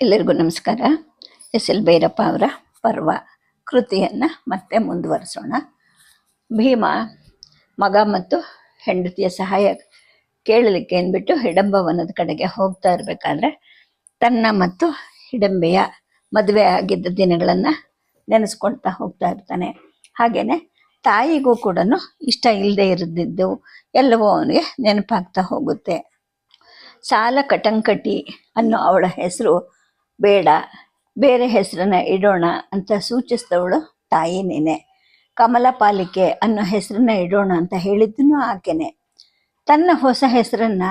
ಎಲ್ಲರಿಗೂ ನಮಸ್ಕಾರ. S L Bhyrappa ಅವರ ಪರ್ವ ಕೃತಿಯನ್ನು ಮತ್ತೆ ಮುಂದುವರಿಸೋಣ. ಭೀಮ, ಮಗ ಮತ್ತು ಹೆಂಡತಿಯ ಸಹಾಯ ಕೇಳಲಿಕ್ಕೆ ಅಂದ್ಬಿಟ್ಟು ಹಿಡಂಬವನದ ಕಡೆಗೆ ಹೋಗ್ತಾ ಇರಬೇಕಾದ್ರೆ ತನ್ನ ಮತ್ತು ಹಿಡಂಬೆಯ ಮದುವೆ ಆಗಿದ್ದ ದಿನಗಳನ್ನು ನೆನೆಸ್ಕೊಳ್ತಾ ಹೋಗ್ತಾ ಇರ್ತಾನೆ. ಹಾಗೆಯೇ ತಾಯಿಗೂ ಕೂಡ ಇಷ್ಟ ಇಲ್ಲದೆ ಇರದಿದ್ದು ಎಲ್ಲವೂ ಅವನಿಗೆ ನೆನಪಾಗ್ತಾ ಹೋಗುತ್ತೆ. ಸಾಲ ಕಟಂಕಟಿ ಅನ್ನೋ ಅವಳ ಹೆಸರು ಬೇಡ, ಬೇರೆ ಹೆಸರನ್ನ ಇಡೋಣ ಅಂತ ಸೂಚಿಸಿದವಳು ತಾಯಿನೇನೆ ಕಮಲ ಪಾಲಿಕೆ ಅನ್ನೋ ಹೆಸರನ್ನ ಇಡೋಣ ಅಂತ ಹೇಳಿದ್ದನು ಆಕೆನೆ. ತನ್ನ ಹೊಸ ಹೆಸರನ್ನ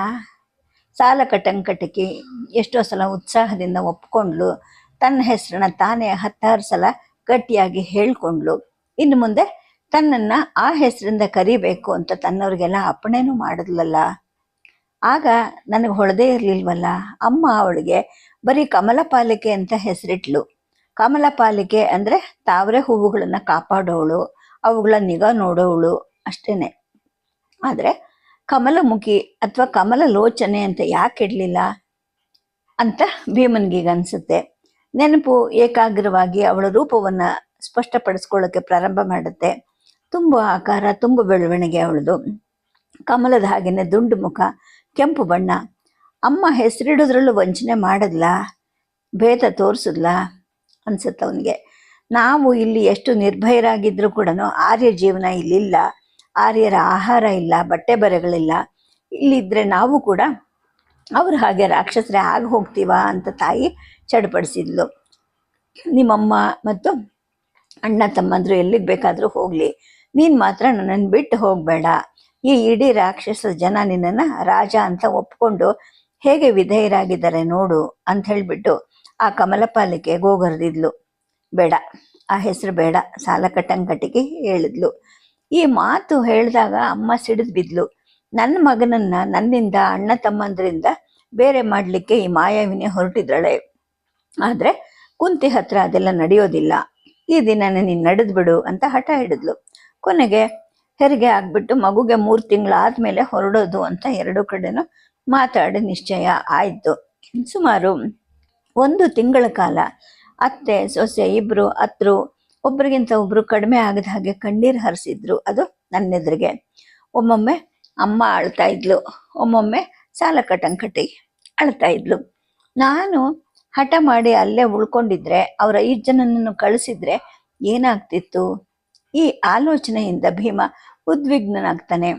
ಸಾಲ ಕಟಂಕಟಕಿ ಎಷ್ಟೋ ಸಲ ಉತ್ಸಾಹದಿಂದ ಒಪ್ಕೊಂಡ್ಲು. ತನ್ನ ಹೆಸರನ್ನ ತಾನೇ ಹತ್ತಾರು ಸಲ ಗಟ್ಟಿಯಾಗಿ ಹೇಳ್ಕೊಂಡ್ಲು. ಇನ್ನು ಮುಂದೆ ತನ್ನನ್ನ ಆ ಹೆಸರಿಂದ ಕರಿಬೇಕು ಅಂತ ತನ್ನವ್ರಿಗೆಲ್ಲ ಅಪ್ಪಣೆನೂ ಮಾಡಿದ್ಲಲ್ಲ. ಆಗ ನನಗೆ ಹೊಳದೇ ಇರಲಿಲ್ವಲ್ಲ? ಅಮ್ಮ ಅವಳಿಗೆ ಬರೀ ಕಮಲ ಪಾಲಿಕೆ ಅಂತ ಹೆಸರಿಟ್ಲು. ಕಮಲ ಪಾಲಿಕೆ ಅಂದರೆ ತಾವರೆ ಹೂವುಗಳನ್ನು ಕಾಪಾಡೋವಳು ಅವುಗಳ ನಿಗಾ ನೋಡೋವಳು ಅಷ್ಟೇನೆ. ಆದರೆ ಕಮಲಮುಖಿ ಅಥವಾ ಕಮಲ ಲೋಚನೆ ಅಂತ ಯಾಕೆ ಇಡಲಿಲ್ಲ ಅಂತ ಭೀಮನ್ಗೀಗ ಅನಿಸುತ್ತೆ. ನೆನಪು ಏಕಾಗ್ರವಾಗಿ ಅವಳ ರೂಪವನ್ನು ಸ್ಪಷ್ಟಪಡಿಸ್ಕೊಳ್ಳೋಕ್ಕೆ ಪ್ರಾರಂಭ ಮಾಡುತ್ತೆ. ತುಂಬ ಆಕಾರ, ತುಂಬ ಬೆಳವಣಿಗೆ ಅವಳದು. ಕಮಲದ ಹಾಗೆಯೇ ದುಂಡು ಮುಖ ಕೆಂಪು ಬಣ್ಣ. ಅಮ್ಮ ಹೆಸರಿಡೋದ್ರಲ್ಲೂ ವಂಚನೆ ಮಾಡದ್ಲಾ? ಭೇದ ತೋರಿಸಿದ್ಲಾ? ಅನ್ಸುತ್ತೆ ಅವನಿಗೆ. ನಾವು ಇಲ್ಲಿ ಎಷ್ಟು ನಿರ್ಭಯರಾಗಿದ್ದರೂ ಕೂಡ ಆರ್ಯ ಜೀವನ ಇಲ್ಲಿಲ್ಲ. ಆರ್ಯರ ಆಹಾರ ಇಲ್ಲ, ಬಟ್ಟೆ ಬರೆಗಳಿಲ್ಲ. ಇಲ್ಲಿದ್ದರೆ ನಾವು ಕೂಡ ಅವ್ರ ಹಾಗೆ ರಾಕ್ಷಸರೇ ಆಗಿ ಹೋಗ್ತೀವಾ ಅಂತ ತಾಯಿ ಚಡಪಡಿಸಿದ್ಲು. ನಿಮ್ಮಮ್ಮ ಮತ್ತು ಅಣ್ಣ ತಮ್ಮಂದರು ಎಲ್ಲಿಗೆ ಬೇಕಾದರೂ ಹೋಗಲಿ. ನೀನು ಮಾತ್ರ ನನ್ನನ್ನು ಬಿಟ್ಟು ಹೋಗಬೇಡ. ಈ ಇಡೀ ರಾಕ್ಷಸ ಜನ ನಿನ್ನನ್ನ ರಾಜ ಅಂತ ಒಪ್ಕೊಂಡು ಹೇಗೆ ವಿಧೇಯರಾಗಿದ್ದಾರೆ ನೋಡು ಅಂತ ಹೇಳ್ಬಿಟ್ಟು ಆ ಕಮಲಪಾಲಿಕೆ ಗೋಗರ್ದಿದ್ಲು. ಬೇಡ, ಆ ಹೆಸರು ಬೇಡ, ಸಾಲ ಕಟ್ಟಂಕಟಿಗೆ ಹೇಳಿದ್ಲು. ಈ ಮಾತು ಹೇಳಿದಾಗ ಅಮ್ಮ ಸಿಡಿದು ಬಿದ್ಲು. ನನ್ನ ಮಗನನ್ನ ನನ್ನಿಂದ, ಅಣ್ಣ ತಮ್ಮಂದ್ರಿಂದ ಬೇರೆ ಮಾಡಲಿಕ್ಕೆ ಈ ಮಾಯಾವಿನಿ ಹೊರಟಿದ್ದಾಳೆ ಆದರೆ ಕುಂತಿ ಹತ್ರ ಅದೆಲ್ಲ ನಡೆಯೋದಿಲ್ಲ. ಈ ದಿನನೇ ನೀನು ನಡೆದು ಬಿಡು ಅಂತ ಹಠ ಹಿಡಿದ್ಲು. ಕೊನೆಗೆ ಹೆರಿಗೆ ಆಗ್ಬಿಟ್ಟು ಮಗುಗೆ ಮೂರು ತಿಂಗಳಾದ್ಮೇಲೆ ಹೊರಡೋದು ಅಂತ ಎರಡು ಕಡೆನೂ ಮಾತಾಡಿ ನಿಶ್ಚಯ ಆಯಿತು. ಸುಮಾರು ಒಂದು ತಿಂಗಳ ಕಾಲ ಅತ್ತೆ, ಸೊಸೆ ಇಬ್ರು, ಅತ್ರು, ಒಬ್ರಿಗಿಂತ ಒಬ್ರು ಕಡಿಮೆ ಆಗದ ಹಾಗೆ ಕಣ್ಣೀರು ಹರಿಸಿದ್ರು. ಅದು ನನ್ನೆದುರಿಗೆ. ಒಮ್ಮೊಮ್ಮೆ ಅಮ್ಮ ಅಳ್ತಾ ಇದ್ಲು. ಒಮ್ಮೊಮ್ಮೆ ಸಾಲ ಕಟಂಕಟಿ ಅಳ್ತಾ ಇದ್ಲು. ನಾನು ಹಠ ಮಾಡಿ ಅಲ್ಲೇ ಉಳ್ಕೊಂಡಿದ್ರೆ, ಅವರ ಐದು ಜನನನ್ನು ಕಳಿಸಿದ್ರೆ ಏನಾಗ್ತಿತ್ತು? ಈ ಆಲೋಚನೆಯಿಂದ ಭೀಮ ಉದ್ವಿಗ್ನನಾಗ್ತಾನೆ.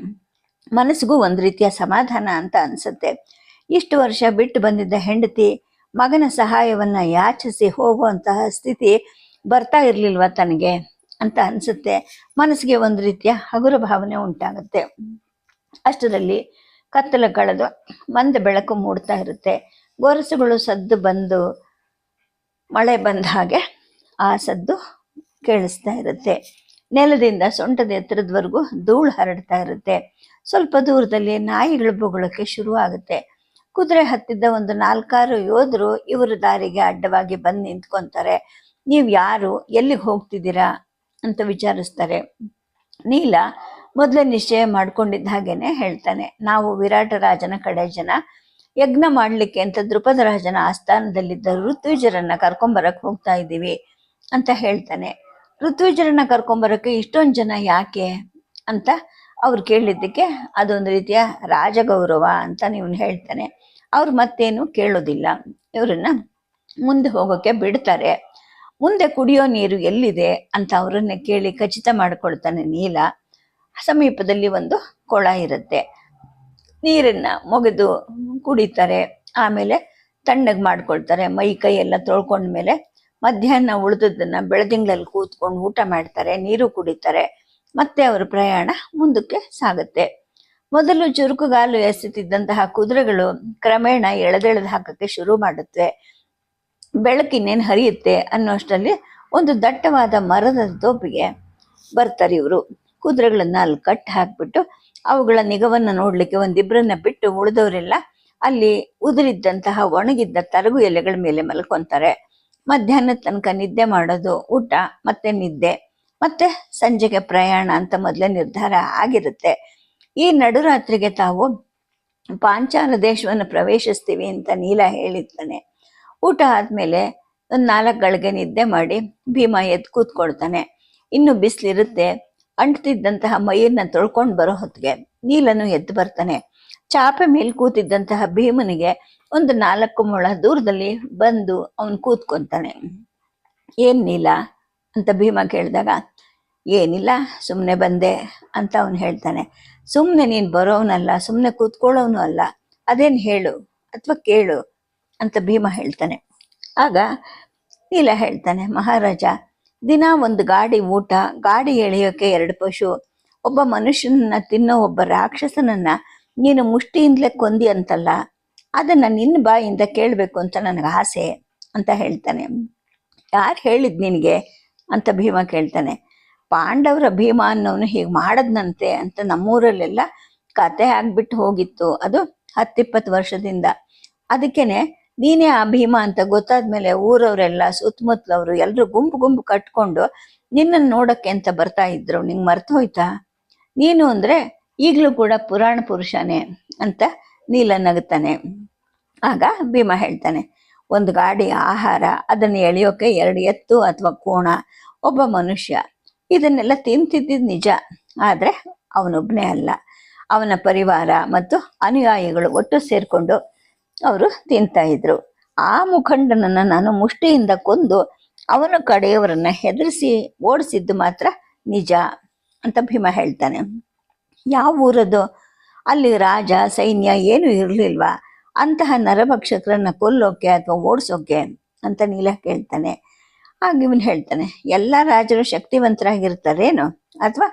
ಮನಸ್ಸಿಗೂ ಒಂದು ರೀತಿಯ ಸಮಾಧಾನ ಅಂತ ಅನ್ಸುತ್ತೆ. ಇಷ್ಟು ವರ್ಷ ಬಿಟ್ಟು ಬಂದಿದ್ದ ಹೆಂಡತಿ ಮಗನ ಸಹಾಯವನ್ನ ಯಾಚಿಸಿ ಹೋಗುವಂತಹ ಸ್ಥಿತಿ ಬರ್ತಾ ಇರಲಿಲ್ವ ತನಗೆ ಅಂತ ಅನ್ಸುತ್ತೆ. ಮನಸ್ಸಿಗೆ ಒಂದು ರೀತಿಯ ಹಗುರ ಭಾವನೆ ಉಂಟಾಗುತ್ತೆ. ಅಷ್ಟರಲ್ಲಿ ಕತ್ತಲ ಕಳೆದು ಮಂದ ಬೆಳಕು ಮೂಡ್ತಾ ಇರುತ್ತೆ. ಗೊರಸುಗಳು ಸದ್ದು ಬಂದು ಮಳೆ ಬಂದ ಹಾಗೆ ಆ ಸದ್ದು ಕೇಳಿಸ್ತಾ ಇರುತ್ತೆ. ನೆಲದಿಂದ ಸೊಂಟದ ಎತ್ತರದವರೆಗೂ ಧೂಳು ಹರಡ್ತಾ ಇರುತ್ತೆ. ಸ್ವಲ್ಪ ದೂರದಲ್ಲಿ ನಾಯಿಗಳು ಬೊಗಳಕ್ಕೆ ಶುರು ಆಗುತ್ತೆ ಕುದುರೆ ಹತ್ತಿದ್ದ ಒಂದು ನಾಲ್ಕಾರು ಯೋಧರು ಇವರ ದಾರಿಗೆ ಅಡ್ಡವಾಗಿ ಬಂದು ನಿಂತ್ಕೊಂತಾರೆ. ನೀವು ಯಾರು? ಎಲ್ಲಿಗೆ ಹೋಗ್ತಿದ್ದೀರಾ? ಅಂತ ವಿಚಾರಿಸ್ತಾರೆ. ನೀಲ ಮೊದಲೇ ನಿಶ್ಚಯ ಮಾಡ್ಕೊಂಡಿದ್ದ ಹಾಗೇನೆ ಹೇಳ್ತಾನೆ. ನಾವು ವಿರಾಟ ರಾಜನ ಕಡೆ ಜನ. ಯಜ್ಞ ಮಾಡಲಿಕ್ಕೆ ಅಂತ ದೃಪದ ರಾಜನ ಆಸ್ಥಾನದಲ್ಲಿದ್ದ ಋತ್ವಿಜರನ್ನ ಕರ್ಕೊಂಬರಕ್ ಹೋಗ್ತಾ ಇದ್ದೀವಿ, ಅಂತ ಹೇಳ್ತಾನೆ. ಋತ್ವಿಜರನ್ನ ಕರ್ಕೊಂಬರೋಕೆ ಇಷ್ಟೊಂದು ಜನ ಯಾಕೆ ಅಂತ ಅವ್ರು ಕೇಳಿದ್ದಕ್ಕೆ ಅದೊಂದು ರೀತಿಯ ರಾಜಗೌರವ ಅಂತ ನೀವು ಹೇಳ್ತಾನೆ. ಅವ್ರು ಮತ್ತೇನು ಕೇಳೋದಿಲ್ಲ. ಇವರನ್ನ ಮುಂದೆ ಹೋಗೋಕೆ ಬಿಡ್ತಾರೆ. ಮುಂದೆ ಕುಡಿಯೋ ನೀರು ಎಲ್ಲಿದೆ ಅಂತ ಅವರನ್ನ ಕೇಳಿ ಖಚಿತ ಮಾಡ್ಕೊಳ್ತಾನೆ ನೀಲ. ಸಮೀಪದಲ್ಲಿ ಒಂದು ಕೊಳ ಇರುತ್ತೆ. ನೀರನ್ನ ಮುಗಿದು ಕುಡಿತಾರೆ. ಆಮೇಲೆ ತಣ್ಣಗೆ ಮಾಡ್ಕೊಳ್ತಾರೆ. ಮೈ ಕೈ ಎಲ್ಲ ತೊಳ್ಕೊಂಡ್ಮೇಲೆ ಮಧ್ಯಾಹ್ನ ಉಳಿದದನ್ನ ಬೆಳದಿಂಗಳಲ್ಲಿ ಕೂತ್ಕೊಂಡು ಊಟ ಮಾಡ್ತಾರೆ, ನೀರು ಕುಡಿತಾರೆ, ಮತ್ತೆ ಅವರ ಪ್ರಯಾಣ ಮುಂದಕ್ಕೆ ಸಾಗುತ್ತೆ. ಮೊದಲು ಚುರುಕುಗಾಲು ಎಸೆತಿದ್ದಂತಹ ಕುದುರೆಗಳು ಕ್ರಮೇಣ ಎಳೆದೆಳೆದು ಹಾಕಕ್ಕೆ ಶುರು ಮಾಡುತ್ತವೆ ಬೆಳಕಿನೇನು ಹರಿಯುತ್ತೆ ಅನ್ನೋಷ್ಟರಲ್ಲಿ ಒಂದು ದಟ್ಟವಾದ ಮರದ ತೋಪಿಗೆ ಬರ್ತಾರೆ ಇವರು. ಕುದುರೆಗಳನ್ನ ಅಲ್ಲಿ ಕಟ್ ಹಾಕ್ಬಿಟ್ಟು ಅವುಗಳ ನಿಗವನ್ನು ನೋಡ್ಲಿಕ್ಕೆ ಒಂದಿಬ್ಬರನ್ನ ಬಿಟ್ಟು ಉಳಿದವರೆಲ್ಲ ಅಲ್ಲಿ ಉದುರಿದ್ದಂತಹ ಒಣಗಿದ್ದ ತರಗು ಎಲೆಗಳ ಮೇಲೆ ಮಲ್ಕೊಂತಾರೆ. ಮಧ್ಯಾಹ್ನದ ತನಕ ನಿದ್ದೆ ಮಾಡೋದು, ಊಟ, ಮತ್ತೆ ನಿದ್ದೆ, ಮತ್ತೆ ಸಂಜೆಗೆ ಪ್ರಯಾಣ ಅಂತ ಮೊದಲೇ ನಿರ್ಧಾರ ಆಗಿರುತ್ತೆ. ಈ ನಡುರಾತ್ರಿಗೆ ತಾವು ಪಾಂಚಾಲ ದೇಶವನ್ನು ಪ್ರವೇಶಿಸ್ತೀವಿ ಅಂತ ನೀಲ ಹೇಳಿರ್ತಾನೆ ಊಟ ಆದಮೇಲೆ ಒಂದು ನಾಲ್ಕು ಗಳಿಗೆ ನಿದ್ದೆ ಮಾಡಿ ಭೀಮ ಎದ್ದು ಕೂತ್ಕೊಳ್ತಾನೆ. ಇನ್ನು ಬಿಸಿಲಿರುತ್ತೆ, ಅಂಟ್ತಿದ್ದಂತಹ ಮೈಯನ್ನ ತೊಳ್ಕೊಂಡು ಬರೋ ಹೊತ್ತಿಗೆ ನೀಲನು ಎದ್ದು ಬರ್ತಾನೆ. ಚಾಪೆ ಮೇಲೆ ಕೂತಿದ್ದಂತಹ ಭೀಮನಿಗೆ ಒಂದು ನಾಲ್ಕು ಮೊಳ ದೂರದಲ್ಲಿ ಬಂದು ಅವನು ಕೂತ್ಕೊಂತಾನೆ. ಏನ್ ನೀಲ? ಅಂತ ಭೀಮ ಕೇಳಿದಾಗ, ಏನಿಲ್ಲ ಸುಮ್ಮನೆ ಬಂದೆ ಅಂತ ಅವನು ಹೇಳ್ತಾನೆ. ಸುಮ್ಮನೆ ನೀನು ಬರೋವನಲ್ಲ ಸುಮ್ಮನೆ ಕೂತ್ಕೊಳ್ಳೋನು ಅಲ್ಲ, ಅದೇನು ಹೇಳು ಅಥವಾ ಕೇಳು ಅಂತ ಭೀಮ ಹೇಳ್ತಾನೆ. ಆಗ ನೀಲ ಹೇಳ್ತಾನೆ, ಮಹಾರಾಜ, ದಿನ ಒಂದು ಗಾಡಿ ಊಟ, ಗಾಡಿ ಎಳೆಯೋಕೆ ಎರಡು ಪಶು, ಒಬ್ಬ ಮನುಷ್ಯನನ್ನ ತಿನ್ನೋ ಒಬ್ಬ ರಾಕ್ಷಸನನ್ನ ನೀನು ಮುಷ್ಟಿಯಿಂದಲೇ ಕೊಂದಿ ಅಂತಲ್ಲ ಅದನ್ನ ನಿನ್ನ ಬಾಯಿಂದ ಕೇಳಬೇಕು ಅಂತ ನನಗೆ ಆಸೆ ಅಂತ ಹೇಳ್ತಾನೆ. ಯಾರು ಹೇಳಿದ್ ನಿನಗೆ ಅಂತ ಭೀಮ ಕೇಳ್ತಾನೆ. ಪಾಂಡವರ ಭೀಮ ಅನ್ನೋನು ಹೀಗೆ ಮಾಡದ್ನಂತೆ ಅಂತ ನಮ್ಮೂರಲ್ಲೆಲ್ಲ ಕತೆ ಆಗ್ಬಿಟ್ಟು ಹೋಗಿತ್ತು. ಅದು ಹತ್ತಿಪ್ಪತ್ತು ವರ್ಷದಿಂದ. ಅದಕ್ಕೇನೆ ನೀನೇ ಆ ಭೀಮ ಅಂತ ಗೊತ್ತಾದ್ಮೇಲೆ ಊರವರೆಲ್ಲ ಸುತ್ತಮುತ್ತಲವರು ಎಲ್ಲರೂ ಗುಂಪು ಗುಂಪು ಕಟ್ಕೊಂಡು ನಿನ್ನನ್ನು ನೋಡಕ್ಕೆ ಅಂತ ಬರ್ತಾ ಇದ್ರು. ನಿಂಗೆ ಮರ್ತು ಹೋಯ್ತಾ? ನೀನು ಅಂದ್ರೆ ಈಗಲೂ ಕೂಡ ಪುರಾಣ ಪುರುಷನೇ ಅಂತ ನೀಲ ನಗುತ್ತಾನೆ ಆಗ ಭೀಮ ಹೇಳ್ತಾನೆ, ಒಂದು ಗಾಡಿ ಆಹಾರ, ಅದನ್ನು ಎಳೆಯೋಕೆ ಎರಡು ಎತ್ತು ಅಥವಾ ಕೋಣ, ಒಬ್ಬ ಮನುಷ್ಯ. ಇದನ್ನೆಲ್ಲ ತಿಂತಿದ್ದಿದ್ದು ನಿಜ, ಆದರೆ ಅವನೊಬ್ಬನೇ ಅಲ್ಲ. ಅವನ ಪರಿವಾರ ಮತ್ತು ಅನುಯಾಯಿಗಳು ಒಟ್ಟು ಸೇರಿಕೊಂಡು ಅವರು ತಿಂತಾ ಇದ್ರು. ಆ ಮುಖಂಡನನ್ನ ನಾನು ಮುಷ್ಟಿಯಿಂದ ಕೊಂದು ಅವನ ಕಡೆಯವರನ್ನ ಹೆದರಿಸಿ ಓಡಿಸಿದ್ದು ಮಾತ್ರ ನಿಜ, ಅಂತ ಭೀಮ ಹೇಳ್ತಾನೆ. ಯಾವ ಊರದು? ಅಲ್ಲಿ ರಾಜ, ಸೈನ್ಯ ಏನು ಇರಲಿಲ್ವ? ಅಂತಹ ನರಭಕ್ಷಕರನ್ನ ಕೊಲ್ಲೋಕೆ ಅಥವಾ ಓಡಿಸೋಕೆ ಅಂತ ನೀಲ ಕೇಳ್ತಾನೆ. ಆಗ ಇವನು ಹೇಳ್ತಾನೆ, ಎಲ್ಲ ರಾಜರು ಶಕ್ತಿವಂತರಾಗಿರ್ತಾರೇನು? ಅಥವಾ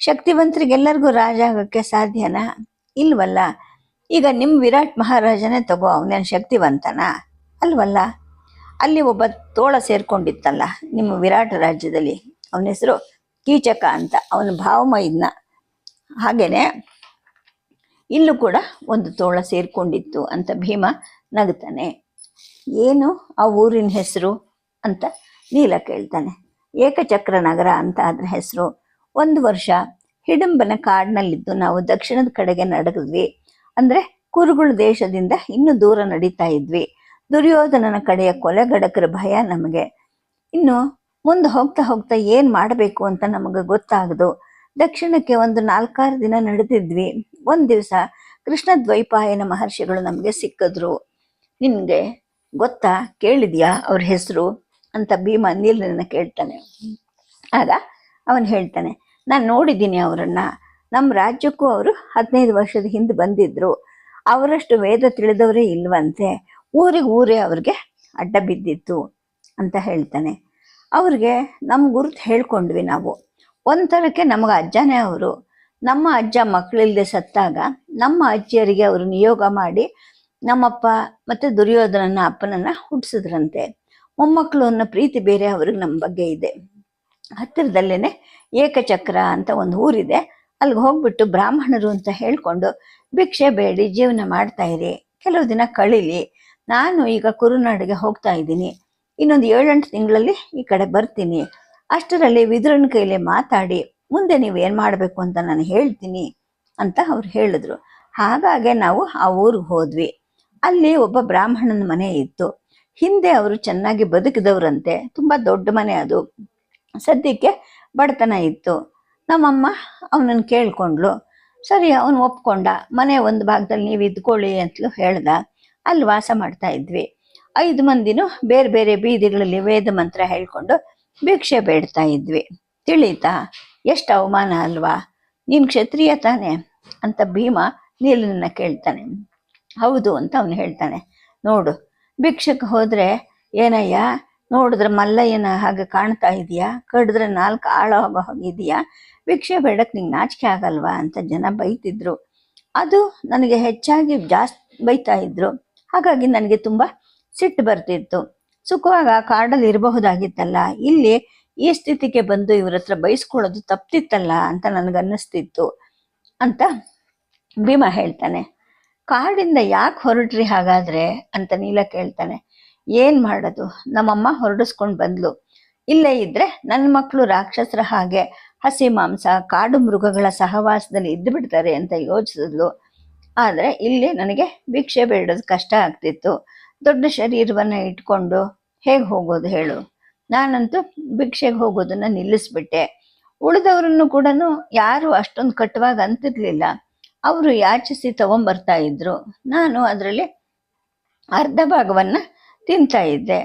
ಶಕ್ತಿವಂತರಿಗೆಲ್ಲರಿಗೂ ರಾಜ ಆಗೋಕ್ಕೆ ಸಾಧ್ಯನಾ? ಇಲ್ವಲ್ಲ, ಈಗ ನಿಮ್ಮ ವಿರಾಟ್ ಮಹಾರಾಜನೇ ತಗೋ, ಅವನೇನು ಶಕ್ತಿವಂತನಾ? ಅಲ್ವಲ್ಲ, ಅಲ್ಲಿ ಒಬ್ಬ ತೋಳ ಸೇರ್ಕೊಂಡಿತ್ತಲ್ಲ, ನಿಮ್ಮ ವಿರಾಟ್ ರಾಜ್ಯದಲ್ಲಿ. ಅವನ ಹೆಸರು ಕೀಚಕ ಅಂತ, ಅವನ ಭಾವಮ ಇದನ್ನ ಹಾಗೇನೆ ಇಲ್ಲೂ ಕೂಡ ಒಂದು ತೋಳ ಸೇರ್ಕೊಂಡಿತ್ತು ಅಂತ ಭೀಮ ನಗ್ತಾನೆ. ಏನು ಆ ಊರಿನ ಹೆಸರು ಅಂತ ನೀಲ ಕೇಳ್ತಾನೆ. ಏಕಚಕ್ರ ನಗರ ಅಂತ ಅದರ ಹೆಸರು. ಒಂದು ವರ್ಷ ಹಿಡಂಬನ ಕಾಡಿನಲ್ಲಿದ್ದು ನಾವು ದಕ್ಷಿಣದ ಕಡೆಗೆ ನಡೆದ್ವಿ. ಅಂದ್ರೆ ಕುರುಗಳು ದೇಶದಿಂದ ಇನ್ನೂ ದೂರ ನಡೀತಾ ಇದ್ವಿ. ದುರ್ಯೋಧನನ ಕಡೆಯ ಕೊಲೆಗಡಕರ ಭಯ ನಮಗೆ. ಇನ್ನು ಮುಂದೆ ಹೋಗ್ತಾ ಹೋಗ್ತಾ ಏನು ಮಾಡಬೇಕು ಅಂತ ನಮಗೆ ಗೊತ್ತಾಗದು. ದಕ್ಷಿಣಕ್ಕೆ ಒಂದು ನಾಲ್ಕಾರು ದಿನ ನಡೆದಿದ್ವಿ. ಒಂದು ದಿವಸ ಕೃಷ್ಣ ದ್ವೈಪಾಯನ ಮಹರ್ಷಿಗಳು ನಮಗೆ ಸಿಕ್ಕಿದ್ರು. ನಿನಗೆ ಗೊತ್ತಾ? ಕೇಳಿದ್ಯಾ ಅವ್ರ ಹೆಸರು? ಅಂತ ಭೀಮ ನೀಲನ ಕೇಳ್ತಾನೆ. ಆಗ ಅವನು ಹೇಳ್ತಾನೆ, ನಾನು ನೋಡಿದ್ದೀನಿ ಅವರನ್ನ. ನಮ್ಮ ರಾಜ್ಯಕ್ಕೂ ಅವರು ಹದಿನೈದು ವರ್ಷದ ಹಿಂದೆ ಬಂದಿದ್ರು. ಅವರಷ್ಟು ವೇದ ತಿಳಿದವರೇ ಇಲ್ವಂತೆ. ಊರಿಗೆ ಊರೇ ಅವ್ರಿಗೆ ಅಡ್ಡ ಬಿದ್ದಿತ್ತು ಅಂತ ಹೇಳ್ತಾನೆ. ಅವ್ರಿಗೆ ನಮ್ಮ ಗುರುತು ಹೇಳ್ಕೊಂಡ್ವಿ ನಾವು. ಒಂಥರಕ್ಕೆ ನಮಗೆ ಅಜ್ಜನೇ ಅವರು. ನಮ್ಮ ಅಜ್ಜ ಮಕ್ಕಳಿಲ್ಲದೆ ಸತ್ತಾಗ ನಮ್ಮ ಅಜ್ಜಿಯರಿಗೆ ಅವರು ನಿಯೋಗ ಮಾಡಿ ನಮ್ಮಪ್ಪ ಮತ್ತೆ ದುರ್ಯೋಧನನ ಅಪ್ಪನನ್ನು ಹುಟ್ಟಿಸಿದ್ರಂತೆ ಮೊಮ್ಮಕ್ಕಳು ಅನ್ನೋ ಪ್ರೀತಿ ಬೇರೆ ಅವ್ರಿಗೆ ನಮ್ಮ ಬಗ್ಗೆ ಇದೆ. ಹತ್ತಿರದಲ್ಲೇನೆ ಏಕಚಕ್ರ ಅಂತ ಒಂದು ಊರಿದೆ. ಅಲ್ಲಿಗೆ ಹೋಗ್ಬಿಟ್ಟು ಬ್ರಾಹ್ಮಣರು ಅಂತ ಹೇಳಿಕೊಂಡು ಭಿಕ್ಷೆ ಬೇಡಿ, ಜೀವನ ಮಾಡ್ತಾ ಇರಿ. ಕೆಲವು ದಿನ ಕಳೀಲಿ. ನಾನು ಈಗ ಕುರುನಾಡಿಗೆ ಹೋಗ್ತಾ ಇದ್ದೀನಿ. ಇನ್ನೊಂದು ಏಳೆಂಟು ತಿಂಗಳಲ್ಲಿ ಈ ಕಡೆ ಬರ್ತೀನಿ. ಅಷ್ಟರಲ್ಲಿ ವಿದುರನ ಕೈಲಿ ಮಾತಾಡಿ, ಮುಂದೆ ನೀವು ಏನು ಮಾಡಬೇಕು ಅಂತ ನಾನು ಹೇಳ್ತೀನಿ ಅಂತ ಅವ್ರು ಹೇಳಿದ್ರು. ಹಾಗಾಗಿ ನಾವು ಆ ಊರಿಗೆ ಹೋದ್ವಿ. ಅಲ್ಲಿ ಒಬ್ಬ ಬ್ರಾಹ್ಮಣನ ಮನೆ ಇತ್ತು. ಹಿಂದೆ ಅವರು ಚೆನ್ನಾಗಿ ಬದುಕಿದವರಂತೆ. ತುಂಬಾ ದೊಡ್ಡ ಮನೆ ಅದು. ಸದ್ಯಕ್ಕೆ ಬಡತನ ಇತ್ತು. ನಮ್ಮಮ್ಮ ಅವನನ್ನು ಕೇಳ್ಕೊಂಡ್ಲು ಸರಿ, ಅವನು ಒಪ್ಕೊಂಡ. ಮನೆ ಒಂದು ಭಾಗದಲ್ಲಿ ನೀವು ಇದ್ಕೊಳ್ಳಿ ಅಂತಲೂ ಹೇಳ್ದ. ಅಲ್ಲಿ ವಾಸ ಮಾಡ್ತಾ ಇದ್ವಿ. ಐದು ಮಂದಿನೂ ಬೇರೆ ಬೇರೆ ಬೀದಿಗಳಲ್ಲಿ ವೇದ ಮಂತ್ರ ಹೇಳ್ಕೊಂಡು ಭಿಕ್ಷೆ ಬೇಡ್ತಾ ಇದ್ವಿ. ತಿಳಿತಾ, ಎಷ್ಟು ಅವಮಾನ ಅಲ್ವಾ? ನೀನು ಕ್ಷತ್ರಿಯ ತಾನೆ? ಅಂತ ಭೀಮ ನೀಲನ್ನ ಕೇಳ್ತಾನೆ. ಹೌದು ಅಂತ ಅವನು ಹೇಳ್ತಾನೆ. ನೋಡು ಭಿಕ್ಷಕ್ಕೆ ಹೋದ್ರೆ ಏನಯ್ಯ? ನೋಡಿದ್ರೆ ಮಲ್ಲಯ್ಯನ ಹಾಗೆ ಕಾಣ್ತಾ ಇದೆಯಾ? ಕಡಿದ್ರೆ ನಾಲ್ಕು ಆಳ ಹೋಗಿದೆಯಾ ಭಿಕ್ಷೆ ಬೇಡಕ್ಕೆ ನಿಂಗೆ ನಾಚಿಕೆ ಆಗಲ್ವಾ? ಅಂತ ಜನ ಬೈತಿದ್ರು. ಅದು ನನಗೆ ಹೆಚ್ಚಾಗಿ ಜಾಸ್ತಿ ಬೈತಾ ಇದ್ರು. ಹಾಗಾಗಿ ನನಗೆ ತುಂಬ ಸಿಟ್ಟು ಬರ್ತಿತ್ತು. ಸುಖವಾಗ ಕಾಡಲ್ಲಿ ಇರಬಹುದಾಗಿತ್ತಲ್ಲ? ಇಲ್ಲಿ ಈ ಸ್ಥಿತಿಗೆ ಬಂದು ಇವ್ರ ಹತ್ರ ಬಯಸ್ಕೊಳ್ಳೋದು ತಪ್ತಿತ್ತಲ್ಲ ಅಂತ ನನಗನ್ನಿಸ್ತಿತ್ತು ಅಂತ ಭೀಮ ಹೇಳ್ತಾನೆ. ಕಾಡಿಂದ ಯಾಕೆ ಹೊರಟ್ರಿ ಹಾಗಾದ್ರೆ? ಅಂತ ನೀಲ ಕೇಳ್ತಾನೆ. ಏನ್ ಮಾಡೋದು? ನಮ್ಮಮ್ಮ ಹೊರಡಿಸ್ಕೊಂಡು ಬಂದ್ಲು. ಇಲ್ಲೇ ಇದ್ರೆ ನನ್ನ ಮಕ್ಕಳು ರಾಕ್ಷಸರ ಹಾಗೆ ಹಸಿ ಮಾಂಸ, ಕಾಡು ಮೃಗಗಳ ಸಹವಾಸದಲ್ಲಿ ಇದ್ದು ಬಿಡ್ತಾರೆ ಅಂತ ಯೋಚಿಸಿದ್ಲು. ಆದ್ರೆ ಇಲ್ಲಿ ನನಗೆ ಭಿಕ್ಷೆ ಬೇಡೋದು ಕಷ್ಟ ಆಗ್ತಿತ್ತು. ದೊಡ್ಡ ಶರೀರವನ್ನು ಇಟ್ಕೊಂಡು ಹೇಗೆ ಹೋಗೋದು ಹೇಳು. ನಾನಂತೂ ಭಿಕ್ಷೆಗೆ ಹೋಗೋದನ್ನ ನಿಲ್ಲಿಸ್ಬಿಟ್ಟೆ. ಉಳಿದವರನ್ನು ಕೂಡ ಯಾರು ಅಷ್ಟೊಂದು ಕಟ್ಟುವಾಗ ಅಂತಿರಲಿಲ್ಲ. ಅವರು ಯಾಚಿಸಿ ತಗೊಂಬರ್ತಾ ಇದ್ರು. ನಾನು ಅದರಲ್ಲಿ ಅರ್ಧ ಭಾಗವನ್ನು ತಿಂತಾ ಇದ್ದೆ.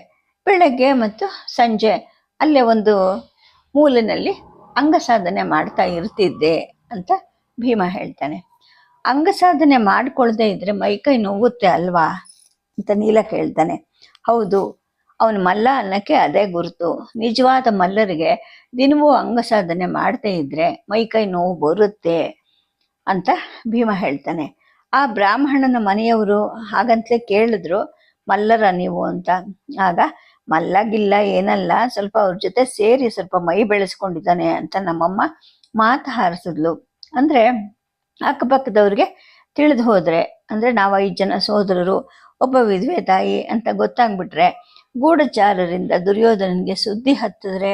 ಬೆಳಗ್ಗೆ ಮತ್ತು ಸಂಜೆ ಅಲ್ಲೇ ಒಂದು ಮೂಲಿನಲ್ಲಿ ಅಂಗಸಾಧನೆ ಮಾಡ್ತಾ ಇರ್ತಿದ್ದೆ ಅಂತ ಭೀಮ ಹೇಳ್ತಾನೆ. ಅಂಗಸಾಧನೆ ಮಾಡ್ಕೊಳ್ದೇ ಇದ್ರೆ ಮೈಕೈ ನೋವುತ್ತೆ ಅಲ್ವಾ? ಅಂತ ನೀಲ ಹೇಳ್ತಾನೆ. ಹೌದು, ಅವನು ಮಲ್ಲ ಅನ್ನಕ್ಕೆ ಅದೇ ಗುರುತು. ನಿಜವಾದ ಮಲ್ಲರಿಗೆ ದಿನವೂ ಅಂಗಸಾಧನೆ ಮಾಡ್ತಾ ಇದ್ರೆ ಮೈಕೈ ನೋವು ಬರುತ್ತೆ ಅಂತ ಭೀಮ ಹೇಳ್ತಾನೆ. ಆ ಬ್ರಾಹ್ಮಣನ ಮನೆಯವರು ಹಾಗಂತಲೇ ಕೇಳಿದ್ರು, ಮಲ್ಲರ ನೀವು ಅಂತ. ಆಗ, ಮಲ್ಲಗಿಲ್ಲ, ಏನಲ್ಲ, ಸ್ವಲ್ಪ ಅವ್ರ ಜೊತೆ ಸೇರಿ ಸ್ವಲ್ಪ ಮೈ ಬೆಳೆಸ್ಕೊಂಡಿದ್ದಾನೆ ಅಂತ ನಮ್ಮಮ್ಮ ಮಾತು ಹಾರಿಸಿದ್ಲು. ಅಂದ್ರೆ ಅಕ್ಕಪಕ್ಕದವ್ರಿಗೆ ತಿಳಿದು ಹೋದ್ರೆ, ಅಂದ್ರೆ ನಾವು ಐದು ಜನ ಸೋದರರು ಒಬ್ಬ ವಿಧವೆ ತಾಯಿ ಅಂತ ಗೊತ್ತಾಗ್ಬಿಟ್ರೆ ಗೂಢಚಾರರಿಂದ ದುರ್ಯೋಧನನಿಗೆ ಸುದ್ದಿ ಹತ್ತಿದ್ರೆ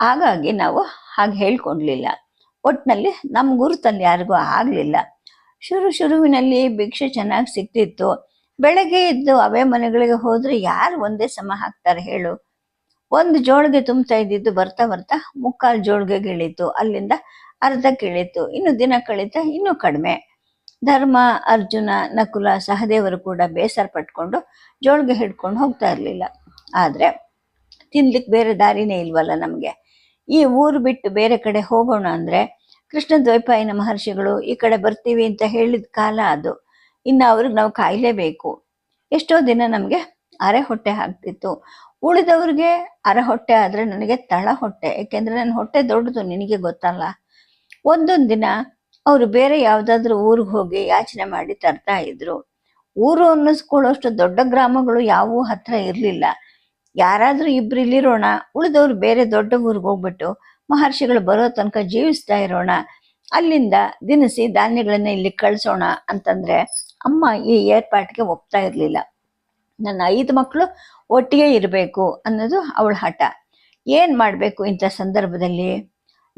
ಹಾಗಾಗಿ ನಾವು ಹಾಗೆ ಹೇಳ್ಕೊಡ್ಲಿಲ್ಲ. ಒಟ್ನಲ್ಲಿ ನಮ್ಮ ಗುರುತಲ್ಲಿ ಯಾರಿಗೂ ಆಗಲಿಲ್ಲ. ಶುರು ಶುರುವಿನಲ್ಲಿ ಭಿಕ್ಷೆ ಚೆನ್ನಾಗಿ ಸಿಕ್ತಿತ್ತು. ಬೆಳಗ್ಗೆ ಎದ್ದು ಅವೇ ಮನೆಗಳಿಗೆ ಹೋದ್ರೆ ಯಾರು ಒಂದೇ ಸಮ ಹಾಕ್ತಾರೆ ಹೇಳು. ಒಂದು ಜೋಳಿಗೆ ತುಂಬ್ತಾ ಇದ್ದಿದ್ದು ಬರ್ತಾ ಬರ್ತಾ ಮುಕ್ಕಾಲು ಜೋಳಿಗೆ ಇಳಿತು ಅಲ್ಲಿಂದ ಅರ್ಧ ಇಳೀತು ಇನ್ನು ದಿನ ಕಳೀತಾ ಇನ್ನೂ ಕಡಿಮೆ. ಧರ್ಮ, ಅರ್ಜುನ, ನಕುಲ, ಸಹದೇವರು ಕೂಡ ಬೇಸರ ಪಟ್ಕೊಂಡು ಜೋಳಿಗೆ ಹಿಡ್ಕೊಂಡು ಹೋಗ್ತಾ ಇರಲಿಲ್ಲ. ಆದರೆ ತಿನ್ಲಿಕ್ಕೆ ಬೇರೆ ದಾರಿನೇ ಇಲ್ವಲ್ಲ ನಮಗೆ. ಈ ಊರು ಬಿಟ್ಟು ಬೇರೆ ಕಡೆ ಹೋಗೋಣ ಅಂದರೆ ಕೃಷ್ಣ ದ್ವೈಪಾಯನ ಮಹರ್ಷಿಗಳು ಈ ಕಡೆ ಬರ್ತೀವಿ ಅಂತ ಹೇಳಿದ ಕಾಲ ಅದು. ಇನ್ನು ಅವ್ರಿಗೆ ನಾವು ಕಾಯಲೇಬೇಕು. ಎಷ್ಟೋ ದಿನ ನಮಗೆ ಅರೆ ಹೊಟ್ಟೆ ಆಗ್ತಿತ್ತು. ಉಳಿದವ್ರಿಗೆ ಅರೆ ಹೊಟ್ಟೆ ಆದರೆ ನನಗೆ ತಳ ಹೊಟ್ಟೆ ಯಾಕೆಂದರೆ ನನ್ನ ಹೊಟ್ಟೆ ದೊಡ್ಡದು, ನಿನಗೆ ಗೊತ್ತಲ್ಲ. ಒಂದೊಂದು ದಿನ ಅವರು ಬೇರೆ ಯಾವುದಾದ್ರೂ ಊರಿಗೆ ಹೋಗಿ ಯಾಚನೆ ಮಾಡಿ ತರ್ತಾ ಇದ್ರು. ಊರು ಅನ್ನಿಸ್ಕೊಳ್ಳೋಷ್ಟು ದೊಡ್ಡ ಗ್ರಾಮಗಳು ಯಾವೂ ಹತ್ರ ಇರಲಿಲ್ಲ. ಯಾರಾದರೂ ಇಬ್ರು ಇಲ್ಲಿರೋಣ, ಉಳಿದವ್ರು ಬೇರೆ ದೊಡ್ಡ ಊರಿಗೆ ಹೋಗ್ಬಿಟ್ಟು ಮಹರ್ಷಿಗಳು ಬರೋ ತನಕ ಜೀವಿಸ್ತಾ ಇರೋಣ. ಅಲ್ಲಿಂದ ದಿನಸಿ ಧಾನ್ಯಗಳನ್ನ ಇಲ್ಲಿ ಕಳಿಸೋಣ ಅಂತಂದ್ರೆ ಅಮ್ಮ ಈ ಏರ್ಪಾಟ್ಗೆ ಒಪ್ತಾ ಇರಲಿಲ್ಲ. ನನ್ನ ಐದು ಮಕ್ಕಳು ಒಟ್ಟಿಗೆ ಇರಬೇಕು ಅನ್ನೋದು ಅವಳ ಹಠ. ಏನು ಮಾಡಬೇಕು ಇಂಥ ಸಂದರ್ಭದಲ್ಲಿ?